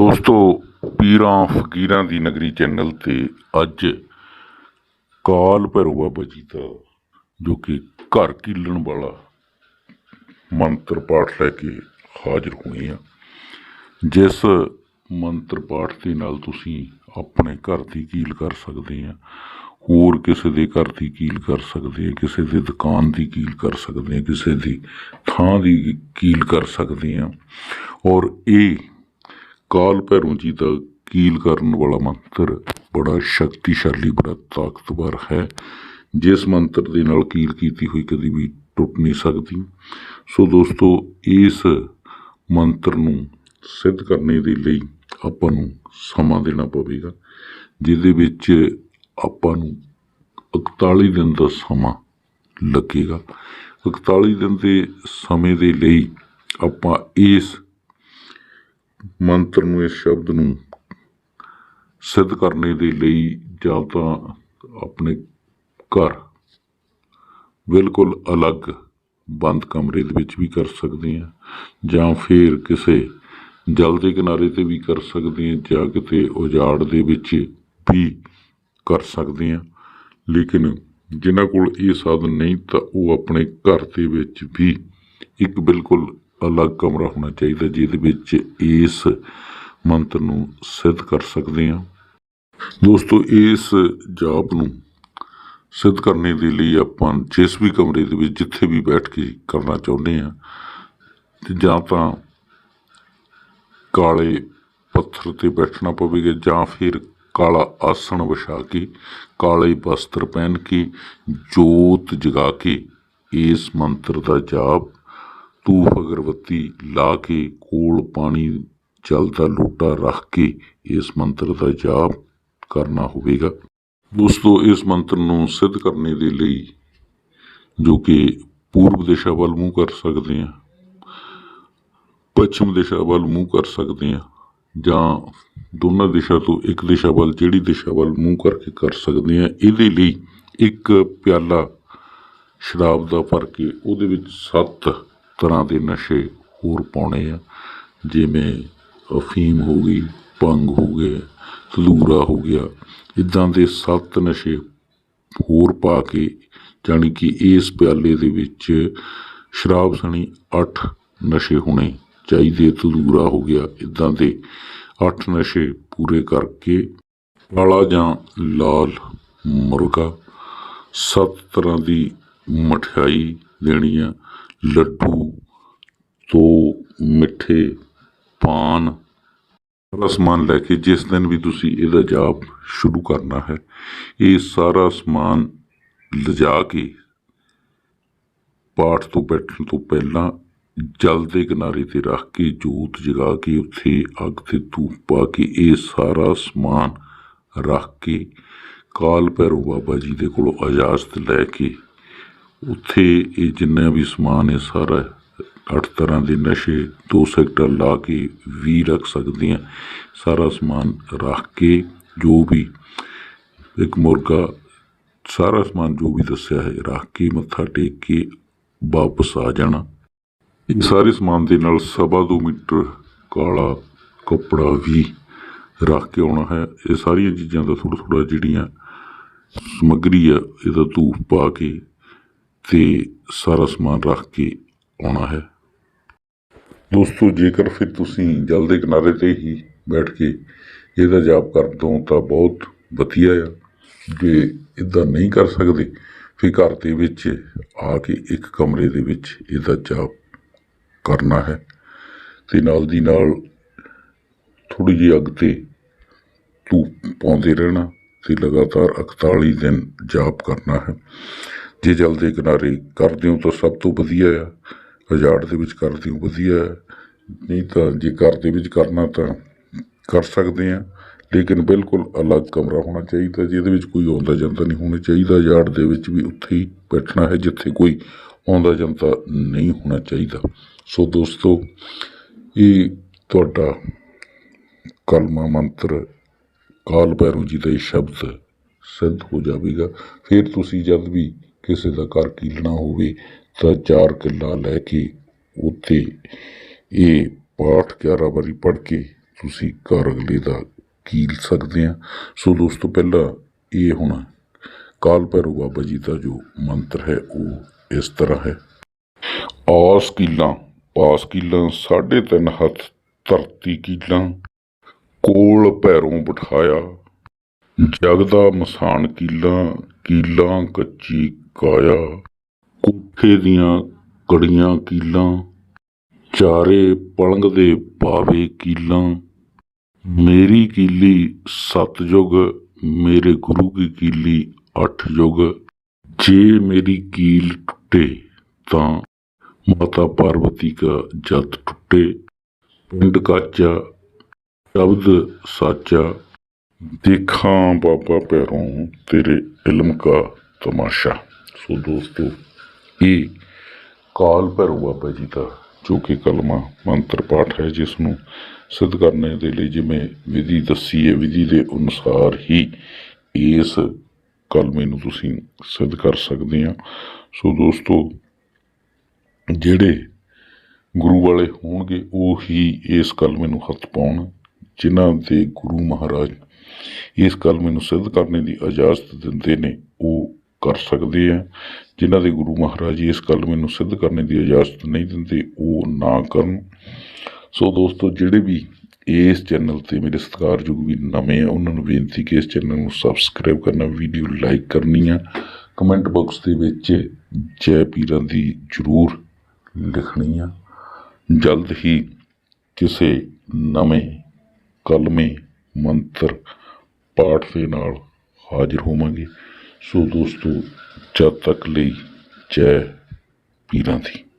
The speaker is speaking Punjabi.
ਦੋਸਤੋ, ਪੀਰਾਂ, ਫਕੀਰਾਂ ਦੀ ਨਗਰੀ ਚੈਨਲ ਤੇ ਅੱਜ ਕਾਲ ਭੈਰੋ ਬਾਬਾ ਜੀ ਦਾ, ਜੋ ਕਿ ਘਰ ਕੀਲਣ ਵਾਲਾ ਮੰਤਰ ਪਾਠ ਲੈ ਕੇ ਹਾਜ਼ਰ ਹੋਏ ਆ। ਜਿਸ ਮੰਤਰ ਪਾਠ ਦੇ ਨਾਲ ਤੁਸੀਂ ਆਪਣੇ ਘਰ ਦੀ ਕੀਲ ਕਰ ਸਕਦੇ ਆ, ਹੋਰ ਕਿਸੇ ਦੇ ਘਰ ਦੀ ਕੀਲ ਕਰ ਸਕਦੇ ਆ, ਕਿਸੇ ਦੀ ਦੁਕਾਨ ਦੀ ਕੀਲ ਕਰ ਸਕਦੇ ਆ, ਕਿਸੇ ਦੀ ਥਾਂ ਦੀ ਕੀਲ ਕਰ ਸਕਦੇ ਆ। ਔਰ ਇਹ ਕਾਲ ਭੈਰੋਂ ਜੀ ਦਾ ਕੀਲ ਕਰਨ ਵਾਲਾ ਮੰਤਰ ਬੜਾ ਸ਼ਕਤੀਸ਼ਾਲੀ, ਬੜਾ ਤਾਕਤਵਰ ਹੈ। ਜਿਸ ਮੰਤਰ ਦੇ ਨਾਲ ਕੀਲ ਕੀਤੀ ਹੋਈ ਕਦੀ ਵੀ ਟੁੱਟ ਨਹੀਂ ਸਕਦੀ। ਸੋ ਦੋਸਤੋ, ਇਸ ਮੰਤਰ ਨੂੰ ਸਿੱਧ ਕਰਨੇ ਦੇ ਲਈ ਆਪਾਂ ਨੂੰ ਸਮਾਂ ਦੇਣਾ ਪਵੇਗਾ, ਜਿਹਦੇ ਵਿੱਚ ਆਪਾਂ ਨੂੰ 41 ਦਿਨ ਦਾ ਸਮਾਂ ਲੱਗੇਗਾ। 41 ਦਿਨ ਦੇ ਸਮੇਂ ਦੇ ਲਈ ਆਪਾਂ ਇਸ ਮੰਤਰ ਨੂੰ ਇਸ ਸ਼ਬਦ ਨੂੰ ਸਿੱਧ ਕਰਨੇ ਦੇ ਲਈ ਜਾਂ ਤਾਂ ਆਪਣੇ ਘਰ ਬਿਲਕੁਲ ਅਲੱਗ ਬੰਦ ਕਮਰੇ ਦੇ ਵਿੱਚ ਵੀ ਕਰ ਸਕਦੇ ਹਾਂ, ਜਾਂ ਫਿਰ ਕਿਸੇ ਜਲ ਦੇ ਕਿਨਾਰੇ ਤੇ ਵੀ ਕਰ ਸਕਦੇ ਹਾਂ, ਜਾਂ ਕਿਤੇ ਉਜਾੜ ਦੇ ਵਿੱਚ ਵੀ ਕਰ ਸਕਦੇ ਹਾਂ। ਲੇਕਿਨ ਜਿਨ੍ਹਾਂ ਕੋਲ ਇਹ ਸਾਧਨ ਨਹੀਂ ਤਾਂ ਉਹ ਆਪਣੇ ਘਰ ਦੇ ਵਿੱਚ ਵੀ ਇੱਕ ਬਿਲਕੁਲ ਅਲੱਗ ਕਮਰਾ ਹੋਣਾ ਚਾਹੀਦਾ, ਜਿਹਦੇ ਵਿੱਚ ਇਸ ਮੰਤਰ ਨੂੰ ਸਿੱਧ ਕਰ ਸਕਦੇ ਹਾਂ। ਦੋਸਤੋ, ਇਸ ਜਾਪ ਨੂੰ ਸਿੱਧ ਕਰਨੇ ਦੇ ਲਈ ਆਪਾਂ ਜਿਸ ਵੀ ਕਮਰੇ ਦੇ ਵਿੱਚ ਜਿੱਥੇ ਵੀ ਬੈਠ ਕੇ ਕਰਨਾ ਚਾਹੁੰਦੇ ਹਾਂ, ਤੇ ਜਾਂ ਤਾਂ ਕਾਲੇ ਪੱਥਰ ਤੇ ਬੈਠਣਾ ਪਵੇਗਾ, ਜਾਂ ਫਿਰ ਕਾਲਾ ਆਸਣ ਵਿਛਾ ਕੇ, ਕਾਲੇ ਵਸਤਰ ਪਹਿਨ ਕੇ, ਜੋਤ ਜਗਾ ਕੇ ਇਸ ਮੰਤਰ ਦਾ ਜਾਪ ਧੂਫ ਅਗਰਬੱਤੀ ਲਾ ਕੇ ਕੋਲ ਪਾਣੀ ਜਲ ਦਾ ਲੋਟਾ ਰੱਖ ਕੇ ਇਸ ਮੰਤਰ ਦਾ ਜਾਪ ਕਰਨਾ ਹੋਵੇਗਾ। ਦੋਸਤੋ, ਇਸ ਮੰਤਰ ਨੂੰ ਸਿੱਧ ਕਰਨੇ ਦੇ ਲਈ ਜੋ ਕਿ ਪੂਰਬ ਦਿਸ਼ਾ ਵੱਲ ਮੂੰਹ ਕਰ ਸਕਦੇ ਹਾਂ, ਪੱਛਮ ਦਿਸ਼ਾ ਵੱਲ ਮੂੰਹ ਕਰ ਸਕਦੇ ਹਾਂ, ਜਾਂ ਦੋਨਾਂ ਦਿਸ਼ਾ ਤੋਂ ਇੱਕ ਦਿਸ਼ਾ ਵੱਲ ਜਿਹੜੀ ਦਿਸ਼ਾ ਵੱਲ ਮੂੰਹ ਕਰਕੇ ਕਰ ਸਕਦੇ ਹਾਂ, ਇਹਦੇ ਲਈ ਇੱਕ ਪਿਆਲਾ ਸ਼ਰਾਬ ਦਾ ਭਰ ਕੇ ਉਹਦੇ ਵਿੱਚ ਸੱਤ ਤਰ੍ਹਾਂ ਦੇ ਨਸ਼ੇ ਹੋਰ ਪਾਉਣੇ ਆ, ਜਿਵੇਂ ਅਫੀਮ ਹੋ ਗਈ, ਭੰਗ ਹੋ ਗਿਆ ਤਲੂਰਾ ਹੋ ਗਿਆ, ਇਦਾਂ ਦੇ ਸੱਤ ਨਸ਼ੇ ਹੋਰ ਪਾ ਕੇ, ਜਾਣੀ ਕਿ ਇਸ ਪਿਆਲੇ ਦੇ ਵਿੱਚ ਸ਼ਰਾਬ ਸਣੀ 8 ਨਸ਼ੇ ਹੋਣੇ ਚਾਹੀਦੇ, ਤਲੂਰਾ ਹੋ ਗਿਆ, ਇਦਾਂ ਦੇ 8 ਨਸ਼ੇ ਪੂਰੇ ਕਰਕੇ, ਕਾਲਾ ਜਾਂ ਲਾਲ ਮੁਰਗਾ, ਸੱਤ ਤਰ੍ਹਾਂ ਦੀ ਮਠਿਆਈ ਦੇਣੀ ਆ ਲੱਡੂ ਤੋ ਮਿੱਠੇ ਪਾਨ। ਸਾਰਾ ਸਮਾਨ ਲੈ ਕੇ ਜਿਸ ਦਿਨ ਵੀ ਤੁਸੀਂ ਇਹਦਾ ਜਾਪ ਸ਼ੁਰੂ ਕਰਨਾ ਹੈ, ਇਹ ਸਾਰਾ ਸਮਾਨ ਲਿਜਾ ਕੇ ਪਾਠ ਤੋਂ ਬੈਠਣ ਤੋਂ ਪਹਿਲਾਂ ਜਲ ਦੇ ਕਿਨਾਰੇ ਤੇ ਰੱਖ ਕੇ ਜੋਤ ਜਗਾ ਕੇ ਉੱਥੇ ਅੱਗ ਤੇ ਧੂਪ ਪਾ ਕੇ ਇਹ ਸਾਰਾ ਸਮਾਨ ਰੱਖ ਕੇ ਕਾਲ ਭੈਰੋ ਬਾਬਾ ਜੀ ਦੇ ਕੋਲੋਂ ਇਜਾਜ਼ਤ ਲੈ ਕੇ ਉੱਥੇ ਇਹ ਜਿੰਨਾ ਵੀ ਸਮਾਨ ਹੈ, ਸਾਰਾ ਅੱਠ ਤਰ੍ਹਾਂ ਦੇ ਨਸ਼ੇ, ਦੋ ਸੈਕਟਰ ਲਾ ਕੇ ਵੀ ਰੱਖ ਸਕਦੇ ਆ ਸਾਰਾ ਸਮਾਨ ਰੱਖ ਕੇ ਜੋ ਵੀ ਇੱਕ ਮੁਰਗਾ, ਸਾਰਾ ਸਮਾਨ ਜੋ ਵੀ ਦੱਸਿਆ ਹੈ, ਰੱਖ ਕੇ ਮੱਥਾ ਟੇਕ ਕੇ ਵਾਪਸ ਆ ਜਾਣਾ। ਇਹ ਸਾਰੇ ਸਮਾਨ ਦੇ ਨਾਲ ਸਵਾ ਦੋ ਮੀਟਰ ਕਾਲਾ ਕੱਪੜਾ ਵੀ ਰੱਖ ਕੇ ਆਉਣਾ ਹੈ। ਇਹ ਸਾਰੀਆਂ ਚੀਜ਼ਾਂ ਦਾ ਥੋੜਾ ਥੋੜਾ ਜਿਹੜੀਆਂ ਸਮੱਗਰੀ ਆ, ਇਹਦਾ ਧੂਪ ਪਾ ਕੇ ਤੇ ਸਾਰਾ ਸਮਾਨ ਰੱਖ ਕੇ ਆਉਣਾ ਹੈ। ਦੋਸਤੋ, ਜੇਕਰ ਫਿਰ ਤੁਸੀਂ ਜਲ ਦੇ ਕਿਨਾਰੇ ਤੇ ਹੀ ਬੈਠ ਕੇ ਇਹਦਾ ਜਾਪ ਕਰ ਦੋ ਤਾਂ ਬਹੁਤ ਵਧੀਆ ਆ। ਜੇ ਇਦਾਂ ਨਹੀਂ ਕਰ ਸਕਦੇ, ਫਿਰ ਘਰ ਦੇ ਵਿੱਚ ਆ ਕੇ ਇੱਕ ਕਮਰੇ ਦੇ ਵਿੱਚ ਇਹਦਾ ਜਾਪ ਕਰਨਾ ਹੈ ਤੇ ਨਾਲ ਦੀ ਨਾਲ ਥੋੜੀ ਜਿਹੀ ਅੱਗ ਤੇ ਧੂਪ ਪਾਉਂਦੇ ਰਹਿਣਾ ਤੇ ਲਗਾਤਾਰ 41 ਦਿਨ ਜਾਪ ਕਰਨਾ ਹੈ। ਜੇ ਜਲ ਦੇ ਕਿਨਾਰੇ ਕਰਦੇ ਹੋ ਤਾਂ ਸਭ ਤੋਂ ਵਧੀਆ ਆ। ਹਜ਼ਾਰ ਦੇ ਵਿੱਚ ਕਰਦੇ ਹੋ ਵਧੀਆ ਹੈ ਨਹੀਂ ਤਾਂ ਜੇ ਘਰ ਦੇ ਵਿੱਚ ਕਰਨਾ ਤਾਂ ਕਰ ਸਕਦੇ ਆ। ਲੇਕਿਨ ਬਿਲਕੁਲ ਅਲੱਗ ਕਮਰਾ ਹੋਣਾ ਚਾਹੀਦਾ, ਜਿਹਦੇ ਵਿੱਚ ਕੋਈ ਆਉਂਦਾ ਜਾਂਦਾ ਨਹੀਂ ਹੋਣਾ ਚਾਹੀਦਾ। ਯਾਰਡ ਦੇ ਵਿੱਚ ਵੀ ਉੱਥੇ ਹੀ ਬੈਠਣਾ ਹੈ, ਜਿੱਥੇ ਕੋਈ ਆਉਂਦਾ ਜਾਂਦਾ ਨਹੀਂ ਹੋਣਾ ਚਾਹੀਦਾ। ਸੋ ਦੋਸਤੋ, ਇਹ ਤੁਹਾਡਾ ਕਲਮਾ ਮੰਤਰ ਕਾਲ ਭੈਰੋ ਜੀ ਦਾ ਇਹ ਸ਼ਬਦ ਸਿੱਧ ਹੋ ਜਾਵੇਗਾ। ਫਿਰ ਤੁਸੀਂ ਜਦ ਵੀ ਕਿਸੇ ਦਾ ਘਰ ਕੀਲਣਾ ਹੋਵੇ ਤਾਂ ਚਾਰ ਕਿੱਲਾ ਲੈ ਕੇ ਉੱਤੇ ਇਹ ਪਾਠ 11 ਵਾਰੀ ਪੜ੍ਹ ਕੇ ਤੁਸੀਂ ਘਰ ਅਗਲੇ ਦਾ ਕੀਲ ਸਕਦੇ ਆ। ਸੋ ਦੋਸਤੋ, ਪਹਿਲਾਂ ਇਹ ਹੁਣ ਕਾਲ ਭੈਰੋ ਬਾਬਾ ਜੀ ਦਾ ਜੋ ਮੰਤਰ ਹੈ, ਉਹ ਇਸ ਤਰ੍ਹਾਂ ਹੈ। ਆਸ ਕੀਲਾਂ, ਪਾਸ ਕੀਲਾਂ, ਸਾਢੇ ਤਿੰਨ ਹੱਥ ਧਰਤੀ ਕੀਲਾਂ, ਕੋਲ ਭੈਰੋਂ ਬਿਠਾਇਆ, ਜਗਦਾ ਮਸਾਨ ਕੀਲਾਂ ਕੀਲਾਂ ਕੱਚੀ ਕਾਇਆ ਕੋਠੇ ਦੀਆਂ ਕੜੀਆਂ ਕੀਲਾਂ, ਚਾਰੇ ਪਲੰਗ ਦੇ ਪਾਵੇ ਕੀਲਾਂ। ਮੇਰੀ ਕੀਲੀ ਸੱਤ ਯੁਗ ਮੇਰੇ ਗੁਰੂ ਕੀ ਕੀਲੀ ਅੱਠ ਯੁਗ ਜੇ ਮੇਰੀ ਕੀਲ ਟੁੱਟੇ, ਤਾਂ ਮਾਤਾ ਪਾਰਵਤੀ का ਜਤ ਟੁੱਟੇ। ਪਿੰਡ ਕਾਚਾ, ਸ਼ਬਦ ਸਾਚਾ। ਦੇਖਾਂ ਬਾਬਾ ਪੈਰੋਂ ਤੇਰੇ ਇਲਮ ਕਾ ਤਮਾਸ਼ਾ। ਸੋ ਦੋਸਤੋ, ਇਹ ਕਾਲ ਭੈਰੋ ਬਾਬਾ ਜੀ ਦਾ, ਜੋ ਕਿ ਕਲਮਾ ਮੰਤਰ ਪਾਠ ਹੈ, ਜਿਸ ਨੂੰ ਸਿੱਧ ਕਰਨੇ ਦੇ ਲਈ ਜਿਵੇਂ ਵਿਧੀ ਦੱਸੀ ਹੈ, ਵਿਧੀ ਦੇ ਅਨੁਸਾਰ ਹੀ ਇਸ ਕਲਮੇ ਨੂੰ ਤੁਸੀਂ ਸਿੱਧ ਕਰ ਸਕਦੇ ਆ ਸੋ ਦੋਸਤੋ, ਜਿਹੜੇ ਗੁਰੂ ਵਾਲੇ ਹੋਣਗੇ, ਉਹ ਹੀ ਇਸ ਕਲਮੇ ਨੂੰ ਹੱਥ ਪਾਉਣ, ਜਿਨ੍ਹਾਂ ਦੇ ਗੁਰੂ ਮਹਾਰਾਜ ਇਸ ਕਲਮੇ ਨੂੰ ਸਿੱਧ ਕਰਨੇ ਦੀ ਇਜਾਜ਼ਤ ਦਿੰਦੇ ਨੇ, ਉਹ ਕਰ ਸਕਦੇ ਆ ਜਿਨ੍ਹਾਂ ਦੇ ਗੁਰੂ ਮਹਾਰਾਜ ਜੀ ਇਸ ਕਲਮੇ ਨੂੰ ਸਿੱਧ ਕਰਨੇ ਦੀ ਇਜਾਜ਼ਤ ਨਹੀਂ ਦਿੰਦੇ, ਉਹ ਨਾ ਕਰਨ। ਸੋ ਦੋਸਤੋ, ਜਿਹੜੇ ਵੀ ਇਸ ਚੈਨਲ ਤੇ ਮੇਰੇ ਸਤਿਕਾਰਯੋਗ ਵੀ ਨਵੇਂ ਆ, ਉਹਨਾਂ ਨੂੰ ਬੇਨਤੀ ਕਿ ਇਸ ਚੈਨਲ ਨੂੰ ਸਬਸਕ੍ਰਾਈਬ ਕਰਨਾ, ਵੀਡੀਓ ਲਾਈਕ ਕਰਨੀ ਆ। ਕਮੈਂਟ ਬਾਕਸ ਦੇ ਵਿੱਚ ਜੈ ਪੀਰਾਂ ਦੀ ਜ਼ਰੂਰ ਲਿਖਣੀ ਆ। ਜਲਦ ਹੀ ਕਿਸੇ ਨਵੇਂ ਕਲਮੇ ਮੰਤਰ ਪਾਠ ਦੇ ਨਾਲ ਹਾਜ਼ਰ ਹੋਵਾਂਗੇ। ਸੋ ਦੋਸਤੋ ਜਦ ਤੱਕ ਲਈ ਜੈ ਪੀਰਾਂ ਦੀ।